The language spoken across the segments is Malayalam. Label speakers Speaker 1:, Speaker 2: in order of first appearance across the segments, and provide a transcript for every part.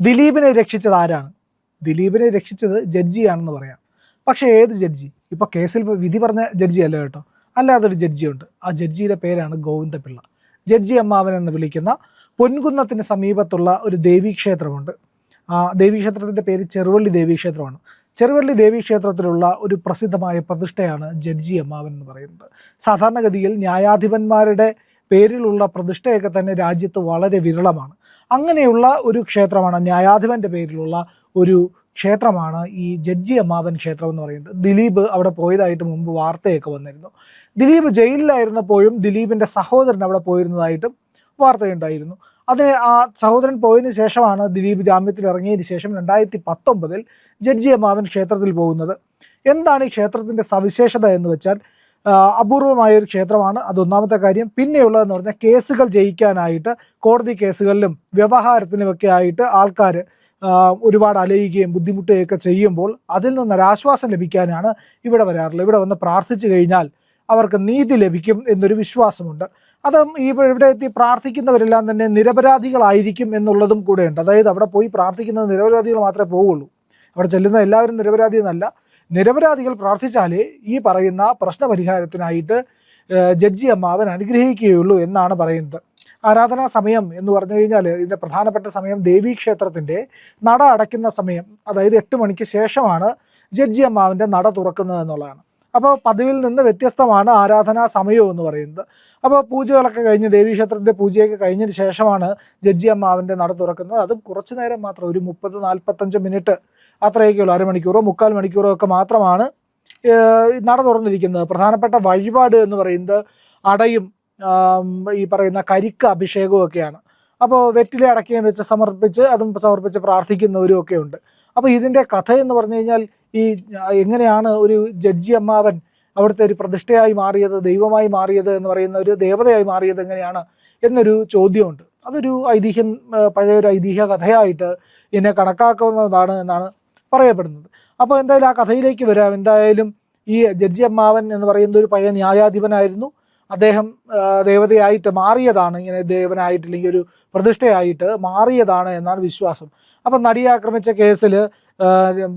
Speaker 1: ദിലീപിനെ രക്ഷിച്ചത് ആരാണ്? ദിലീപിനെ രക്ഷിച്ചത് ജഡ്ജിയാണെന്ന് പറയാം. പക്ഷേ ഏത് ജഡ്ജി? ഇപ്പോൾ കേസിൽ വിധി പറഞ്ഞ ജഡ്ജി അല്ല കേട്ടോ? അല്ലാതൊരു ജഡ്ജിയുണ്ട്. ആ ജഡ്ജിയുടെ പേരാണ് ഗോവിന്ദപിള്ള. ജഡ്ജി അമ്മാവൻ എന്ന് വിളിക്കുന്ന പൊൻകുന്നത്തിന് സമീപത്തുള്ള ഒരു ദേവീക്ഷേത്രമുണ്ട്. ആ ദേവീക്ഷേത്രത്തിന്റെ പേര് ചെറുവള്ളി ദേവീക്ഷേത്രമാണ്. ചെറുവള്ളി ദേവീക്ഷേത്രത്തിലുള്ള ഒരു പ്രസിദ്ധമായ പ്രതിഷ്ഠയാണ് ജഡ്ജി അമ്മാവൻ എന്ന് പറയുന്നത്. സാധാരണഗതിയിൽ ന്യായാധിപന്മാരുടെ പേരിലുള്ള പ്രതിഷ്ഠയൊക്കെ തന്നെ രാജ്യത്ത് വളരെ വിരളമാണ്. അങ്ങനെയുള്ള ഒരു ക്ഷേത്രമാണ് ന്യായാധിപന്റെ പേരിലുള്ള ഒരു ക്ഷേത്രമാണ് ഈ ജഡ്ജി അമ്മാവൻ ക്ഷേത്രം എന്ന് പറയുന്നത്. ദിലീപ് അവിടെ പോയതായിട്ട് മുമ്പ് വാർത്തയൊക്കെ വന്നിരുന്നു. ദിലീപ് ജയിലിലായിരുന്നപ്പോഴും ദിലീപിന്റെ സഹോദരൻ അവിടെ പോയിരുന്നതായിട്ടും വാർത്തയുണ്ടായിരുന്നു. അതിന് ആ സഹോദരൻ പോയതിന് ശേഷമാണ് ദിലീപ് ജാമ്യത്തിൽ ഇറങ്ങിയതിന് ശേഷം രണ്ടായിരത്തി പത്തൊമ്പതിൽ ജഡ്ജി അമ്മാവൻ ക്ഷേത്രത്തിൽ പോകുന്നത്. എന്താണ് ഈ ക്ഷേത്രത്തിന്റെ സവിശേഷത എന്ന് വെച്ചാൽ അപൂർവമായ ഒരു ക്ഷേത്രമാണ്. അതൊന്നാമത്തെ കാര്യം. പിന്നെയുള്ളതെന്ന് പറഞ്ഞാൽ കേസുകൾ ജയിക്കാനായിട്ട് കോടതി കേസുകളിലും വ്യവഹാരത്തിനുമൊക്കെ ആയിട്ട് ആൾക്കാർ ഒരുപാട് അലയുകയും ബുദ്ധിമുട്ടുകയൊക്കെ ചെയ്യുമ്പോൾ അതിൽ നിന്നൊരാശ്വാസം ലഭിക്കാനാണ് ഇവിടെ വരാറുള്ളത്. ഇവിടെ വന്ന് പ്രാർത്ഥിച്ചു കഴിഞ്ഞാൽ അവർക്ക് നീതി ലഭിക്കും എന്നൊരു വിശ്വാസമുണ്ട്. അത് ഈ ഇവിടെ എത്തി പ്രാർത്ഥിക്കുന്നവരെല്ലാം തന്നെ നിരപരാധികളായിരിക്കും എന്നുള്ളതും കൂടെയുണ്ട്. അതായത് അവിടെ പോയി പ്രാർത്ഥിക്കുന്നത് നിരപരാധികൾ മാത്രമേ പോവുള്ളൂ അവിടെ ചെല്ലുന്ന എല്ലാവരും നിരപരാധി എന്നല്ല നിരപരാധികൾ പ്രാർത്ഥിച്ചാലേ ഈ പറയുന്ന പ്രശ്നപരിഹാരത്തിനായിട്ട് ജഡ്ജി അമ്മാവൻ അനുഗ്രഹിക്കുകയുള്ളൂ എന്നാണ് പറയുന്നത്. ആരാധനാ സമയം എന്ന് പറഞ്ഞു കഴിഞ്ഞാൽ ഇതിന്റെ പ്രധാനപ്പെട്ട സമയം ദേവീ ക്ഷേത്രത്തിന്റെ നട അടയ്ക്കുന്ന സമയം അതായത് എട്ട് മണിക്ക് ശേഷമാണ് ജഡ്ജി അമ്മാവിന്റെ നട തുറക്കുന്നത് എന്നുള്ളതാണ്. അപ്പോൾ പതിവിൽ നിന്ന് വ്യത്യസ്തമാണ് ആരാധനാ സമയം എന്ന് പറയുന്നത്. അപ്പോൾ പൂജകളൊക്കെ കഴിഞ്ഞ് ദേവീക്ഷേത്രത്തിന്റെ പൂജയൊക്കെ കഴിഞ്ഞതിന് ശേഷമാണ് ജഡ്ജി അമ്മാവിന്റെ നട തുറക്കുന്നത്. അതും കുറച്ചു നേരം മാത്രം ഒരു മുപ്പത് നാൽപ്പത്തഞ്ച് മിനിറ്റ് അത്രയൊക്കെ ഉള്ളൂ അരമണിക്കൂറോ മുക്കാൽ മണിക്കൂറോ ഒക്കെ മാത്രമാണ് നട തുറന്നിരിക്കുന്നത്. പ്രധാനപ്പെട്ട വഴിപാട് എന്ന് പറയുന്നത് അടയും ഈ പറയുന്ന കരിക്ക് അഭിഷേകവും ഒക്കെയാണ്. അപ്പോൾ വെറ്റിലെ അടക്കുകയും വെച്ച് സമർപ്പിച്ച് അതും സമർപ്പിച്ച് പ്രാർത്ഥിക്കുന്നവരും ഒക്കെ ഉണ്ട്. അപ്പോൾ ഇതിന്റെ കഥ എന്ന് പറഞ്ഞു കഴിഞ്ഞാൽ ഈ എങ്ങനെയാണ് ഒരു ജഡ്ജി അമ്മാവൻ അവിടുത്തെ ഒരു പ്രതിഷ്ഠയായി മാറിയത് ദൈവമായി മാറിയത് എന്ന് പറയുന്ന ഒരു ദേവതയായി മാറിയത് എങ്ങനെയാണ് എന്നൊരു ചോദ്യമുണ്ട്. അതൊരു ഐതിഹ്യം പഴയൊരു ഐതിഹ്യ കഥയായിട്ട് ഇതിനെ കണക്കാക്കാവുന്നതാണ് എന്നാണ് പറയപ്പെടുന്നത്. അപ്പോൾ എന്തായാലും ആ കഥയിലേക്ക് വരാം. എന്തായാലും ഈ ജഡ്ജി അമ്മാവൻ എന്ന് പറയുന്ന ഒരു പഴയ ന്യായാധിപനായിരുന്നു. അദ്ദേഹം ദേവതയായിട്ട് മാറിയതാണ്. ഇങ്ങനെ ദേവനായിട്ട് അല്ലെങ്കിൽ ഒരു പ്രതിഷ്ഠയായിട്ട് മാറിയതാണ് എന്നാണ് വിശ്വാസം. അപ്പം നടിയെ ആക്രമിച്ച കേസിൽ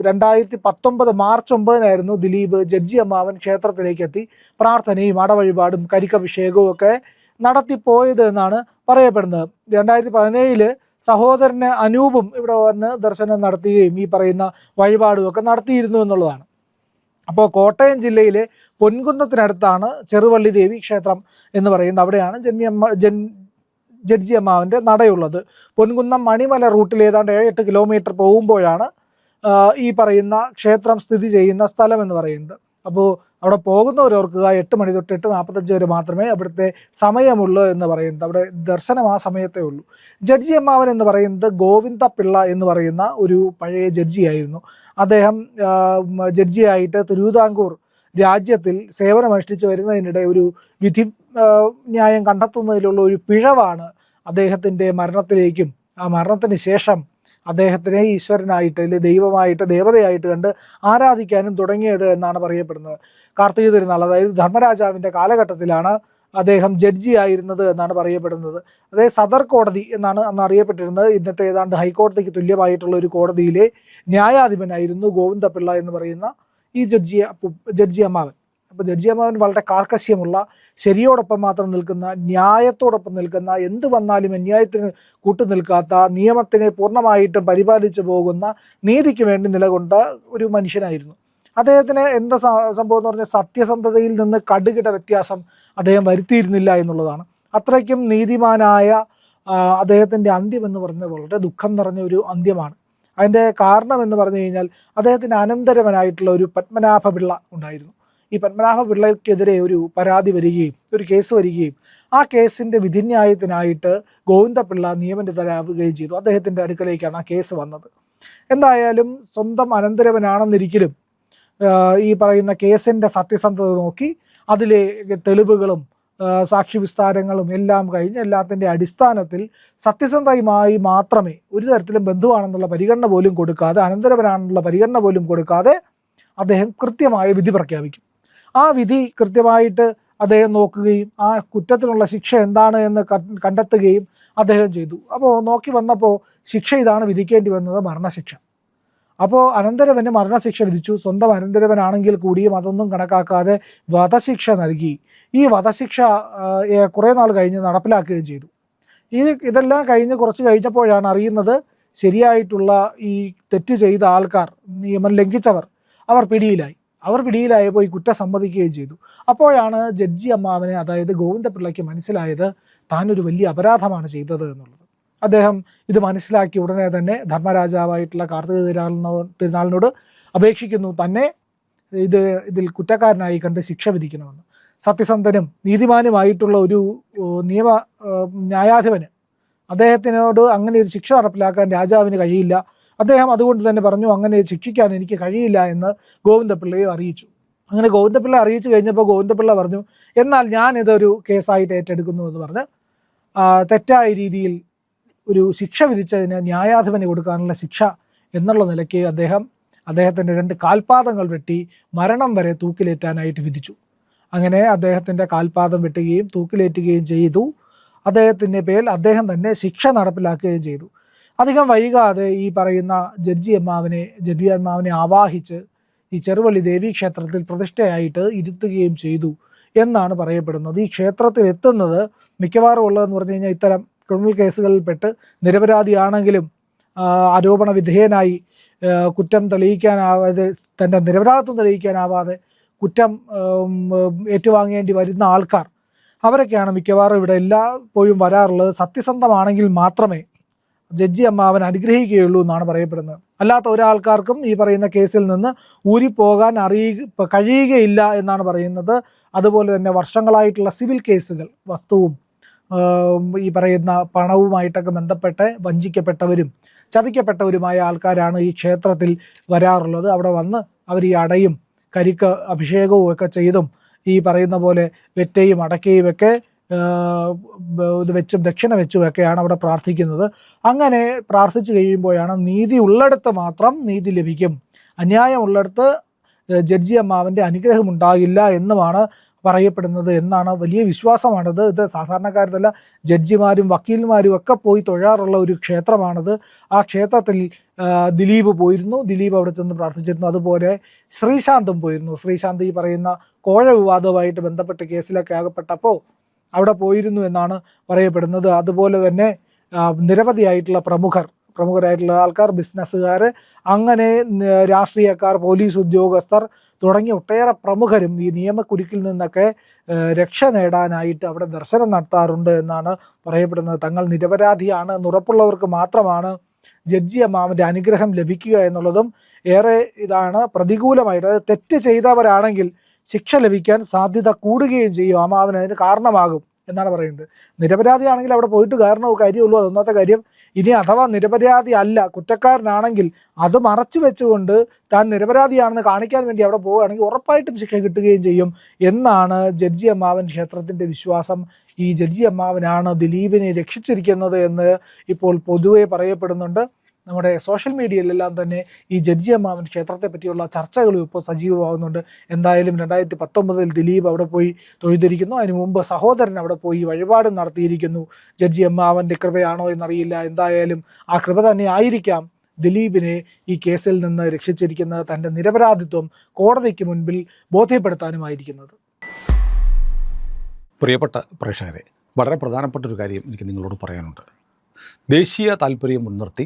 Speaker 1: രണ്ടായിരത്തി പത്തൊമ്പത് മാർച്ച് ഒമ്പതിനായിരുന്നു ദിലീപ് ജഡ്ജി അമ്മാവൻ ക്ഷേത്രത്തിലേക്ക് എത്തി പ്രാർത്ഥനയും അടവഴിപാടും കരിക്കഭിഷേകവും ഒക്കെ നടത്തിപ്പോയത് എന്നാണ് പറയപ്പെടുന്നത്. രണ്ടായിരത്തി പതിനേഴിൽ സഹോദരന് അനൂപും ഇവിടെ വന്ന് ദർശനം നടത്തുകയും ഈ പറയുന്ന വഴിപാടും ഒക്കെ നടത്തിയിരുന്നു എന്നുള്ളതാണ്. അപ്പോൾ കോട്ടയം ജില്ലയിലെ പൊൻകുന്നത്തിനടുത്താണ് ചെറുവള്ളി ദേവി ക്ഷേത്രം എന്ന് പറയുന്നത്. അവിടെയാണ് ജന്മിയമ്മ ജൻ ജഡ്ജി അമ്മാവിന്റെ നടയുള്ളത്. പൊൻകുന്നം മണിമല റൂട്ടിൽ ഏതാണ്ട് ഏഴ് എട്ട് കിലോമീറ്റർ പോകുമ്പോഴാണ് ഈ പറയുന്ന ക്ഷേത്രം സ്ഥിതി ചെയ്യുന്ന സ്ഥലം എന്ന് പറയുന്നത്. അപ്പോൾ അവിടെ പോകുന്നവർ ഓർക്കുക. എട്ട് മണി തൊട്ട് എട്ട് നാൽപ്പത്തഞ്ച് വരെ മാത്രമേ അവിടുത്തെ സമയമുള്ളൂ എന്ന് പറയുന്നത്. അവിടെ ദർശനം ആ സമയത്തേ ഉള്ളൂ. ജഡ്ജി അമ്മാവൻ എന്ന് പറയുന്നത് ഗോവിന്ദ പിള്ള എന്ന് പറയുന്ന ഒരു പഴയ ജഡ്ജിയായിരുന്നു. അദ്ദേഹം ജഡ്ജിയായിട്ട് തിരുവിതാംകൂർ രാജ്യത്തിൽ സേവനമനുഷ്ഠിച്ച് വരുന്നതിനിടെ ഒരു വിധി ന്യായം കണ്ടെത്തുന്നതിലുള്ള ഒരു പിഴവാണ് അദ്ദേഹത്തിന്റെ മരണത്തിലേക്കും ആ മരണത്തിന് ശേഷം അദ്ദേഹത്തിനെ ഈശ്വരനായിട്ട് അല്ലെങ്കിൽ ദൈവമായിട്ട് ദേവതയായിട്ട് കണ്ട് ആരാധിക്കാനും തുടങ്ങിയത് എന്നാണ് പറയപ്പെടുന്നത്. കാർത്തിക തിരുനാൾ അതായത് ധർമ്മരാജാവിന്റെ കാലഘട്ടത്തിലാണ് അദ്ദേഹം ജഡ്ജി ആയിരുന്നത് എന്നാണ് പറയപ്പെടുന്നത്. അതേ സദർ കോടതി എന്നാണ് അന്ന് അറിയപ്പെട്ടിരുന്നത്. ഇന്നത്തെ ഏതാണ്ട് ഹൈക്കോടതിക്ക് തുല്യമായിട്ടുള്ള ഒരു കോടതിയിലെ ന്യായാധിപനായിരുന്നു ഗോവിന്ദപിള്ള എന്ന് പറയുന്ന ഈ ജഡ്ജി ജഡ്ജി അമ്മാവൻ. അപ്പോൾ ജഡ്ജി അമ്മാവൻ വളരെ കാർക്കശ്യമുള്ള ശരിയോടൊപ്പം മാത്രം നിൽക്കുന്ന ന്യായത്തോടൊപ്പം നിൽക്കുന്ന എന്ത് വന്നാലും അന്യായത്തിന് കൂട്ടു നിൽക്കാത്ത നിയമത്തിനെ പൂർണമായിട്ടും പരിപാലിച്ചു പോകുന്ന നീതിക്ക് വേണ്ടി നിലകൊണ്ട ഒരു മനുഷ്യനായിരുന്നു. അദ്ദേഹത്തിന് എന്താ സംഭവം എന്ന് പറഞ്ഞാൽ സത്യസന്ധതയിൽ നിന്ന് കടുകിട വ്യത്യാസം അദ്ദേഹം വരുത്തിയിരുന്നില്ല എന്നുള്ളതാണ്. അത്രയ്ക്കും നീതിമാനായ അദ്ദേഹത്തിന്റെ അന്ത്യം എന്ന് പറയുന്നത് വളരെ ദുഃഖം നിറഞ്ഞ ഒരു അന്ത്യമാണ്. അതിന്റെ കാരണം എന്ന് പറഞ്ഞു കഴിഞ്ഞാൽ അദ്ദേഹത്തിന് അനന്തരവനായിട്ടുള്ള ഒരു പത്മനാഭ പിള്ള ഉണ്ടായിരുന്നു. ഈ പത്മനാഭ പിള്ളയ്ക്കെതിരെ ഒരു പരാതി വരികയും ഒരു കേസ് വരികയും ആ കേസിന്റെ വിധിന്യായത്തിനായിട്ട് ഗോവിന്ദപിള്ള നിയമനിതരാവുകയും ചെയ്തു. അദ്ദേഹത്തിന്റെ അടുക്കലേക്കാണ് ആ കേസ് വന്നത്. എന്തായാലും സ്വന്തം അനന്തരവനാണെന്നിരിക്കലും ഈ പറയുന്ന കേസിന്റെ സത്യസന്ധത നോക്കി അതിലെ തെളിവുകളും സാക്ഷി വിസ്താരങ്ങളും എല്ലാം കഴിഞ്ഞ് എല്ലാത്തിന്റെ അടിസ്ഥാനത്തിൽ സത്യസന്ധമായി മാത്രമേ ഒരു തരത്തിലും ബന്ധുവാണെന്നുള്ള പരിഗണന പോലും കൊടുക്കാതെ അനന്തരവനാണെന്നുള്ള പരിഗണന പോലും കൊടുക്കാതെ അദ്ദേഹം കൃത്യമായ വിധി പ്രഖ്യാപിക്കും. ആ വിധി കൃത്യമായിട്ട് അദ്ദേഹം നോക്കുകയും ആ കുറ്റത്തിനുള്ള ശിക്ഷ എന്താണ് എന്ന് കണ്ടെത്തുകയും അദ്ദേഹം ചെയ്തു. അപ്പോൾ നോക്കി വന്നപ്പോൾ ശിക്ഷ ഇതാണ് വിധിക്കേണ്ടി വന്നത് മരണശിക്ഷ. അപ്പോൾ അനന്തരവന് മരണശിക്ഷ വിധിച്ചു. സ്വന്തം അനന്തരവനാണെങ്കിൽ കൂടിയും അതൊന്നും കണക്കാക്കാതെ വധശിക്ഷ നൽകി. ഈ വധശിക്ഷ കുറേ നാൾ കഴിഞ്ഞ് നടപ്പിലാക്കുകയും ചെയ്തു. ഇത് ഇതെല്ലാം കഴിഞ്ഞ് കുറച്ച് കഴിഞ്ഞപ്പോഴാണ് അറിയുന്നത് ശരിയായിട്ടുള്ള ഈ തെറ്റ് ചെയ്ത ആൾക്കാർ നിയമം ലംഘിച്ചവർ അവർ പിടിയിലായി. അവർ പിടിയിലായപ്പോൾ ഈ കുറ്റം സമ്മതിക്കുകയും ചെയ്തു. അപ്പോഴാണ് ജഡ്ജി അമ്മാവനെ അതായത് ഗോവിന്ദപിള്ളയ്ക്ക് മനസ്സിലായത് താനൊരു വലിയ അപരാധമാണ് ചെയ്തത് എന്നുള്ളത്. അദ്ദേഹം ഇത് മനസ്സിലാക്കി ഉടനെ തന്നെ ധർമ്മരാജാവായിട്ടുള്ള കാർത്തിക തിരുനാളിനോ തിരുനാളിനോട് അപേക്ഷിക്കുന്നു. തന്നെ ഇത് ഇതിൽ കുറ്റക്കാരനായി കണ്ട് ശിക്ഷ വിധിക്കണമെന്ന്. സത്യസന്ധനും നീതിമാനുമായിട്ടുള്ള ഒരു നിയമ ന്യായാധിപന് അദ്ദേഹത്തിനോട് അങ്ങനെ ഒരു ശിക്ഷ നടപ്പിലാക്കാൻ രാജാവിന് കഴിയില്ല. അദ്ദേഹം അതുകൊണ്ട് തന്നെ പറഞ്ഞു അങ്ങനെ ശിക്ഷിക്കാൻ എനിക്ക് കഴിയില്ല എന്ന് ഗോവിന്ദപിള്ളയെ അറിയിച്ചു. അങ്ങനെ ഗോവിന്ദപിള്ള അറിയിച്ചു കഴിഞ്ഞപ്പോൾ ഗോവിന്ദപിള്ള പറഞ്ഞു എന്നാൽ ഞാൻ ഇതൊരു കേസായിട്ട് ഏറ്റെടുക്കുന്നു എന്ന് പറഞ്ഞ് തെറ്റായ രീതിയിൽ ഒരു ശിക്ഷ വിധിച്ചതിന് ന്യായാധിപന് കൊടുക്കാനുള്ള ശിക്ഷ എന്നുള്ള നിലയ്ക്ക് അദ്ദേഹം അദ്ദേഹത്തിന്റെ രണ്ട് കാൽപാദങ്ങൾ വെട്ടി മരണം വരെ തൂക്കിലേറ്റാനായിട്ട് വിധിച്ചു. അങ്ങനെ അദ്ദേഹത്തിന്റെ കാൽപാദം വെട്ടുകയും തൂക്കിലേറ്റുകയും ചെയ്തു. അദ്ദേഹത്തിന്റെ പേരിൽ അദ്ദേഹം തന്നെ ശിക്ഷ നടപ്പിലാക്കുകയും ചെയ്തു. അധികം വൈകാതെ ഈ പറയുന്ന ജഡ്ജി അമ്മാവിനെ ജഡ്ജി അമ്മാവിനെ ആവാഹിച്ച് ഈ ചെറുവള്ളി ദേവി ക്ഷേത്രത്തിൽ പ്രതിഷ്ഠയായിട്ട് ഇരുത്തുകയും ചെയ്തു എന്നാണ് പറയപ്പെടുന്നത്. ഈ ക്ഷേത്രത്തിൽ എത്തുന്നത് മിക്കവാറും ഉള്ളതെന്ന് പറഞ്ഞു കഴിഞ്ഞാൽ ഇത്തരം ക്രിമിനൽ കേസുകളിൽപ്പെട്ട് നിരപരാധിയാണെങ്കിലും ആരോപണ വിധേയനായി കുറ്റം തെളിയിക്കാനാവാതെ തന്റെ നിരപരാധിത്വം തെളിയിക്കാനാവാതെ കുറ്റം ഏറ്റുവാങ്ങേണ്ടി വരുന്ന ആൾക്കാർ അവരൊക്കെയാണ് മിക്കവാറും ഇവിടെ എല്ലായ്പ്പോഴും വരാറുള്ളത്. സത്യസന്ധമാണെങ്കിൽ മാത്രമേ ജഡ്ജി അമ്മ അവൻ അനുഗ്രഹിക്കുകയുള്ളൂ എന്നാണ് പറയപ്പെടുന്നത്. അല്ലാത്ത ഒരാൾക്കാർക്കും ഈ പറയുന്ന കേസിൽ നിന്ന് ഊരിപ്പോകാൻ അറിയ കഴിയുകയില്ല എന്നാണ് പറയുന്നത്. അതുപോലെ തന്നെ വർഷങ്ങളായിട്ടുള്ള സിവിൽ കേസുകൾ വസ്തുവും ഈ പറയുന്ന പണവുമായിട്ടൊക്കെ ബന്ധപ്പെട്ട് വഞ്ചിക്കപ്പെട്ടവരും ചതിക്കപ്പെട്ടവരുമായ ആൾക്കാരാണ് ഈ ക്ഷേത്രത്തിൽ വരാറുള്ളത്. അവിടെ വന്ന് അവർ ഈ അടയും കരിക്ക് അഭിഷേകവും ഒക്കെ ചെയ്തും ഈ പറയുന്ന പോലെ വെറ്റയും അടക്കയും ഒക്കെ ഇത് വെച്ചും ദക്ഷിണ വെച്ചും ഒക്കെയാണ് അവിടെ പ്രാർത്ഥിക്കുന്നത്. അങ്ങനെ പ്രാർത്ഥിച്ചു കഴിയുമ്പോഴാണ് നീതി ഉള്ളിടത്ത് മാത്രം നീതി ലഭിക്കും. അന്യായം ഉള്ളിടത്ത് ജഡ്ജി അമ്മാവന്റെ അനുഗ്രഹം ഉണ്ടാകില്ല എന്നുമാണ് പറയപ്പെടുന്നത് എന്നാണ് വലിയ വിശ്വാസമാണത്. ഇത് സാധാരണക്കാരതല്ല ജഡ്ജിമാരും വക്കീൽമാരും ഒക്കെ പോയി തൊഴാറുള്ള ഒരു ക്ഷേത്രമാണത്. ആ ക്ഷേത്രത്തിൽ ദിലീപ് പോയിരുന്നു. ദിലീപ് അവിടെ ചെന്ന് പ്രാർത്ഥിച്ചിരുന്നു. അതുപോലെ ശ്രീശാന്തും പോയിരുന്നു. ശ്രീശാന്ത് ഈ പറയുന്ന കോഴ വിവാദവുമായിട്ട് ബന്ധപ്പെട്ട കേസിലൊക്കെ ആകപ്പെട്ടപ്പോൾ അവിടെ പോയിരുന്നു എന്നാണ് പറയപ്പെടുന്നത്. അതുപോലെ തന്നെ നിരവധിയായിട്ടുള്ള പ്രമുഖർ പ്രമുഖരായിട്ടുള്ള ആൾക്കാർ ബിസിനസ്സുകാർ അങ്ങനെ രാഷ്ട്രീയക്കാർ പോലീസ് ഉദ്യോഗസ്ഥർ തുടങ്ങിയ ഒട്ടേറെ പ്രമുഖരും ഈ നിയമക്കുരുക്കിൽ നിന്നൊക്കെ രക്ഷ നേടാനായിട്ട് അവിടെ ദർശനം നടത്താറുണ്ട് എന്നാണ് പറയപ്പെടുന്നത്. തങ്ങൾ നിരപരാധിയാണ് എന്നുറപ്പുള്ളവർക്ക് മാത്രമാണ് ജഡ്ജി അമ്മാവന്റെ അനുഗ്രഹം ലഭിക്കുക എന്നുള്ളതും ഏറെ ഇതാണ് പ്രതികൂലമായിട്ട്. അതായത് തെറ്റ് ചെയ്തവരാണെങ്കിൽ ശിക്ഷ ലഭിക്കാൻ സാധ്യത കൂടുകയും ചെയ്യും. അമ്മാവിന് അതിന് കാരണമാകും എന്നാണ് പറയുന്നത്. നിരപരാധിയാണെങ്കിൽ അവിടെ പോയിട്ട് കാരണവും കാര്യമുള്ളൂ അതൊന്നാമത്തെ കാര്യം. ഇനി അഥവാ നിരപരാധി അല്ല കുറ്റക്കാരനാണെങ്കിൽ അത് മറച്ചു വെച്ചുകൊണ്ട് താൻ നിരപരാധിയാണെന്ന് കാണിക്കാൻ വേണ്ടി അവിടെ പോവുകയാണെങ്കിൽ ഉറപ്പായിട്ടും ശിക്ഷ കിട്ടുകയും ചെയ്യും എന്നാണ് ജഡ്ജി അമ്മാവൻ ക്ഷേത്രത്തിന്റെ വിശ്വാസം. ഈ ജഡ്ജി അമ്മാവനാണ് ദിലീപിനെ രക്ഷിച്ചിരിക്കുന്നത് എന്ന് ഇപ്പോൾ പൊതുവെ പറയപ്പെടുന്നുണ്ട്. നമ്മുടെ സോഷ്യൽ മീഡിയയിലെല്ലാം തന്നെ ഈ ജഡ്ജി അമ്മാവൻ ക്ഷേത്രത്തെ പറ്റിയുള്ള ചർച്ചകളും ഇപ്പോൾ സജീവമാകുന്നുണ്ട്. എന്തായാലും രണ്ടായിരത്തി പത്തൊമ്പതിൽ ദിലീപ് അവിടെ പോയി തൊഴുതിരിക്കുന്നു. അതിനു മുമ്പ് സഹോദരൻ അവിടെ പോയി വഴിപാട് നടത്തിയിരിക്കുന്നു. ജഡ്ജി അമ്മാവന്റെ കൃപയാണോ എന്നറിയില്ല. എന്തായാലും ആ കൃപ തന്നെ ആയിരിക്കാം ദിലീപിനെ ഈ കേസിൽ നിന്ന് രക്ഷിച്ചിരിക്കുന്നത് തന്റെ നിരപരാധിത്വം കോടതിക്ക് മുൻപിൽ ബോധ്യപ്പെടുത്താനുമായിരിക്കുന്നത്.
Speaker 2: പ്രിയപ്പെട്ട പ്രേക്ഷകരെ വളരെ പ്രധാനപ്പെട്ട ഒരു കാര്യം എനിക്ക് നിങ്ങളോട് പറയാനുണ്ട്. ദേശീയ താല്പര്യം മുൻനിർത്തി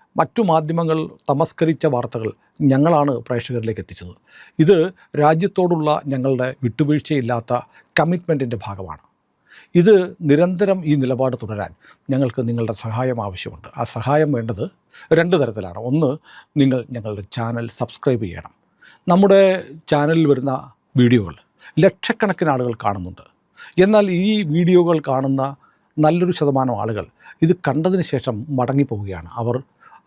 Speaker 2: മറ്റു മാധ്യമങ്ങൾ തമസ്കരിച്ച വാർത്തകൾ ഞങ്ങളാണ് പ്രേക്ഷകരിലേക്ക് എത്തിച്ചത്. ഇത് രാജ്യത്തോടുള്ള ഞങ്ങളുടെ വിട്ടുവീഴ്ചയില്ലാത്ത കമ്മിറ്റ്മെന്റിന്റെ ഭാഗമാണ്. ഇത് നിരന്തരം ഈ നിലപാട് തുടരാൻ ഞങ്ങൾക്ക് നിങ്ങളുടെ സഹായം ആവശ്യമുണ്ട്. ആ സഹായം വേണ്ടത് രണ്ട് തരത്തിലാണ്. ഒന്ന് നിങ്ങൾ ഞങ്ങളുടെ ചാനൽ സബ്സ്ക്രൈബ് ചെയ്യണം. നമ്മുടെ ചാനലിൽ വരുന്ന വീഡിയോകൾ ലക്ഷക്കണക്കിന് ആളുകൾ കാണുന്നുണ്ട്. എന്നാൽ ഈ വീഡിയോകൾ കാണുന്ന നല്ലൊരു ശതമാനം ആളുകൾ ഇത് കണ്ടതിന് ശേഷം മടങ്ങിപ്പോവുകയാണ്. അവർ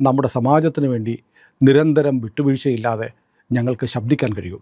Speaker 2: നമ്മുടെ സമാജത്തിന് വേണ്ടി നിരന്തരം വിട്ടുവീഴ്ചയില്ലാതെ ഞങ്ങൾക്ക് ശബ്ദിക്കാൻ കഴിയൂ.